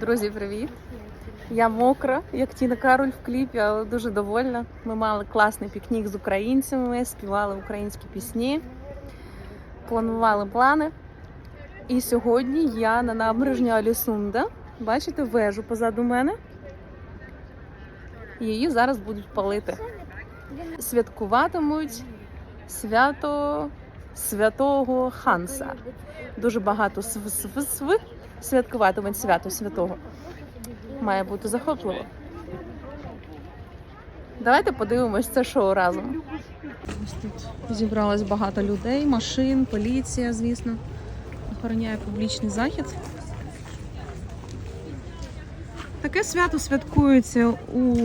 Друзі, привіт! Я мокра, як Тіна Кароль в кліпі, але дуже довольна. Ми мали класний пікнік з українцями, співали українські пісні, планували плани. І сьогодні я на набережні Алісунда. Бачите вежу позаду мене. Її зараз будуть палити. Святкуватимуть свято святого Ханса. Дуже багато св-св-св святкуватимуть свято святого. Має бути захопливо. Давайте подивимось це шоу разом. Ось тут зібралось багато людей, машин, поліція, звісно, охороняє публічний захід. Таке свято святкується у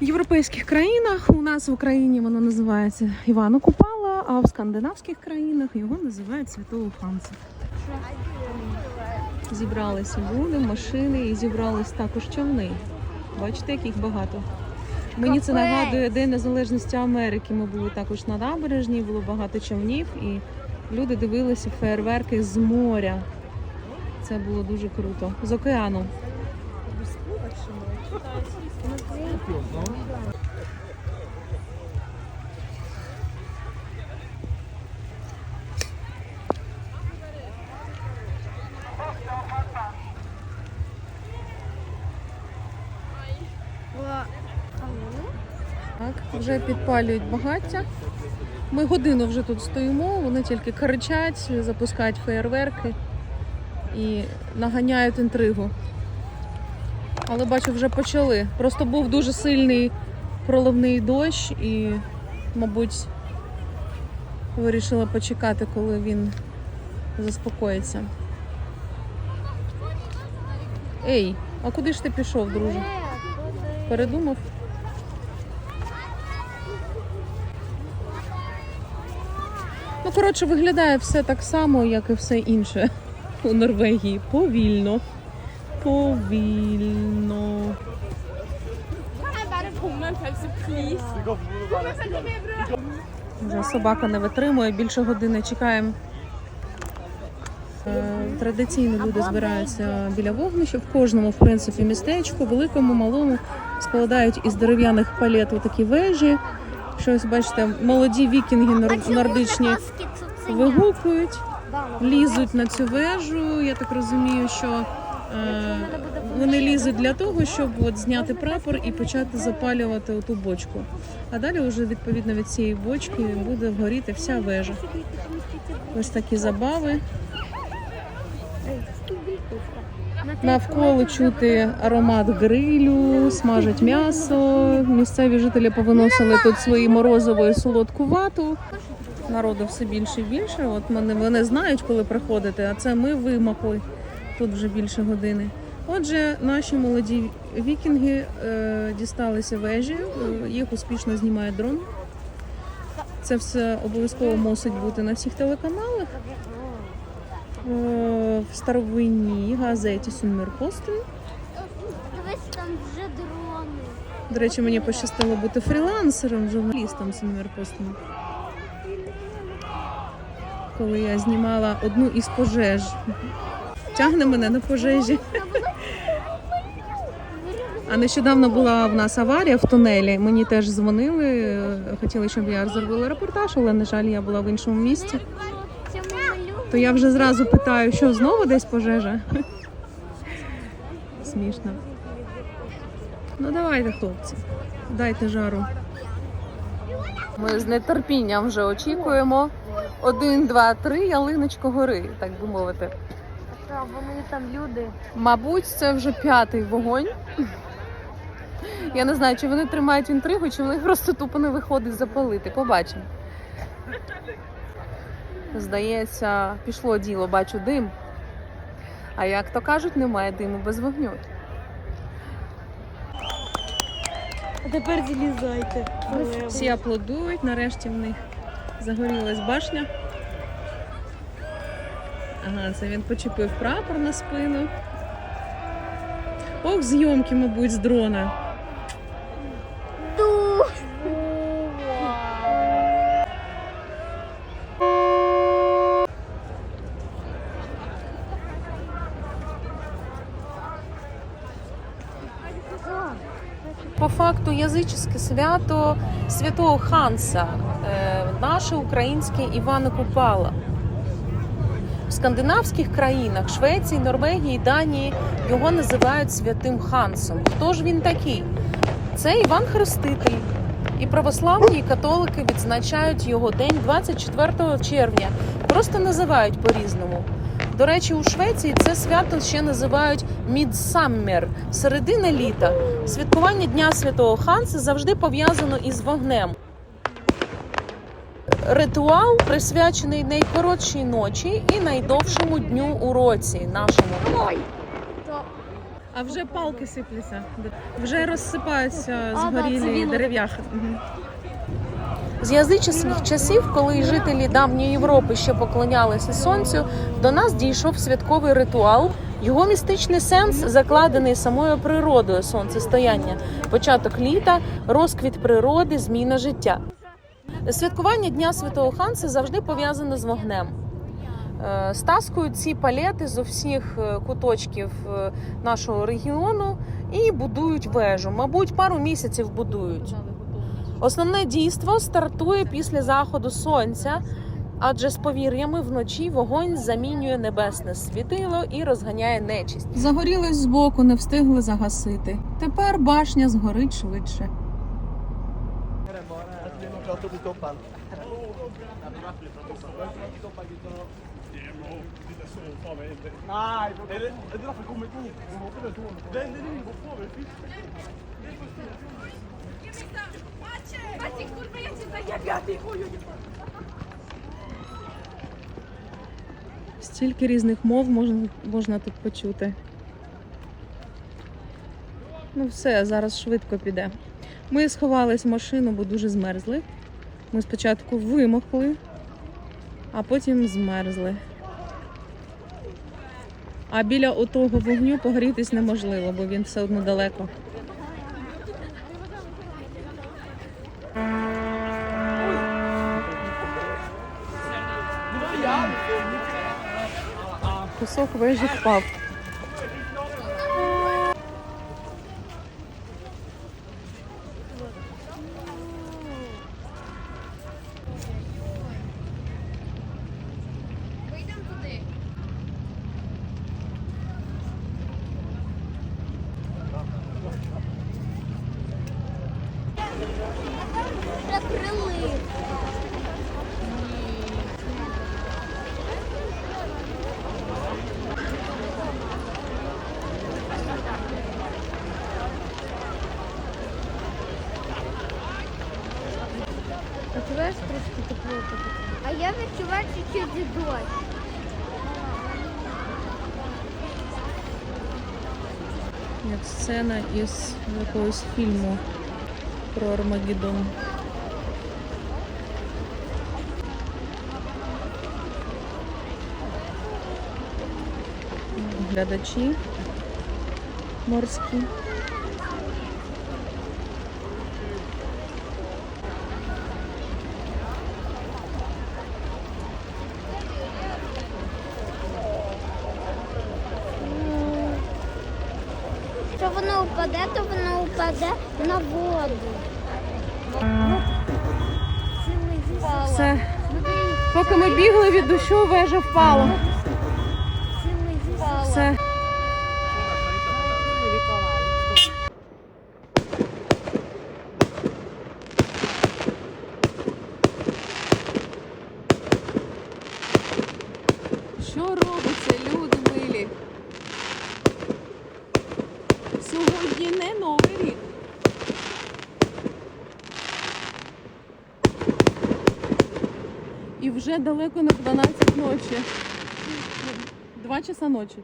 європейських країнах. У нас в Україні воно називається Івана Купала, а в скандинавських країнах його називають Святого Ханса. Зібралися люди, машини і зібрались також човни. Бачите, яких багато. Мені це нагадує День Незалежності Америки. Ми були також на набережній, було багато човнів, і люди дивилися фейерверки з моря. Це було дуже круто. З океану. Так, вже підпалюють багаття. Ми годину вже тут стоїмо, вони тільки кричать, запускають феєрверки і наганяють інтригу. Але бачу, вже почали. Просто був дуже сильний проливний дощ і, мабуть, вирішила почекати, коли він заспокоїться. Ей, а куди ж ти пішов, друже? Передумав? Ну, коротше, виглядає все так само, як і все інше у Норвегії. Повільно. Повільно. Вже собака не витримує, більше години чекаємо. Е, Традиційно люди збираються біля вогнища. В кожному, в принципі, містечку, великому, малому, складають із дерев'яних палет такі вежі. Щось, бачите, молоді вікінги нор- нордичні вигукують, лізуть на цю вежу. Я так розумію, що е, вони лізуть для того, щоб от зняти прапор і почати запалювати ту бочку. А далі вже відповідно від цієї бочки буде горіти вся вежа. Ось такі забави. Навколо чути аромат грилю, смажать м'ясо. Місцеві жителі повиносили тут свої морозиво і солодку вату. Народу все більше і більше. От вони, вони знають, коли приходити, а це ми вимокли тут вже більше години. Отже, наші молоді вікінги е, дісталися вежі, е, їх успішно знімає дрон. Це все обов'язково мусить бути на всіх телеканалах. Е, в старовинній газеті Сумерпостен. Дивись, там вже дрони. До речі, мені пощастило бути фрілансером, журналістом Сумерпостену. Коли я знімала одну із пожеж. Тягне мене на пожежі. А нещодавно була в нас аварія в тунелі. Мені теж дзвонили, хотіли, щоб я зробила репортаж, але, на жаль, я була в іншому місці. То я вже зразу питаю, що знову десь пожежа. Смішно. Ну давайте, хлопці, дайте жару. Ми з нетерпінням вже очікуємо. Один, два, три, ялиночко гори, так би мовити. Так, вони там люди. Мабуть, це вже п'ятий вогонь. Я не знаю, чи вони тримають інтригу, чи вони просто тупо не виходить запалити. Побачимо. Здається, пішло діло, бачу дим. А як то кажуть, немає диму без вогню. А тепер залізайте. Всі аплодують, нарешті в них загорілась башня. Ага, це він почепив прапор на спину. Ох, зйомки, мабуть, з дрона. По факту язичське свято святого Ханса, е, наше українське Івана Купала. В скандинавських країнах Швеції, Норвегії, Данії його називають святим Хансом. Хто ж він такий? Це Іван Хреститель. І православні і католики відзначають його день 24 червня. Просто називають по-різному. До речі, у Швеції це свято ще називають Мідсаммер – середина літа. Святкування Дня Святого Ханса завжди пов'язано із вогнем. Ритуал присвячений найкоротшій ночі і найдовшому дню у році нашому. А вже палки сипляться, вже розсипаються згорілі дерев'яхи. З язичних часів, коли жителі давньої Європи ще поклонялися сонцю, до нас дійшов святковий ритуал. Його містичний сенс закладений самою природою сонцестояння, початок літа, розквіт природи, зміна життя. Святкування Дня Святого Ханса завжди пов'язане з вогнем. Е, Стаскують ці палети з усіх е, куточків е, нашого регіону і будують вежу. Мабуть, пару місяців будують. Основне дійство стартує після заходу сонця, адже з повір'ями вночі вогонь замінює небесне світило і розганяє нечисть. Загорілись збоку, не встигли загасити. Тепер башня згорить швидше. Стільки різних мов можна, можна тут почути. Ну все, зараз швидко піде. Ми сховались в машину, бо дуже змерзли. Ми спочатку вимокли, а потім змерзли. А біля отого вогню погрітись неможливо, бо він все одно далеко. Кусок вежі впав. Як сцена із якогось фільму про Армагеддон. Глядачі морські. Якщо воно впаде, то воно впаде на воду. Все. Поки ми бігли від дощу, вежа впала. Все. Що робиться, люди милі? Сьогодні не новий рік. І вже далеко не 12 ночі. Два часа ночі.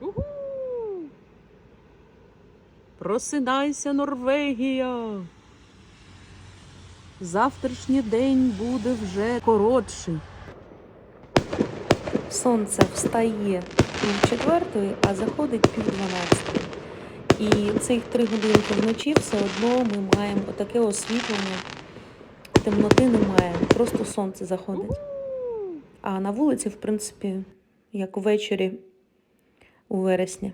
Уху! Просинайся, Норвегія. Завтрашній день буде вже коротший. Сонце встає пів четвертої, а заходить пів дванадцятої. І цих три годинки вночі все одно ми маємо отаке освітлення. Темноти немає, просто сонце заходить. А на вулиці, в принципі, як увечері у вересні.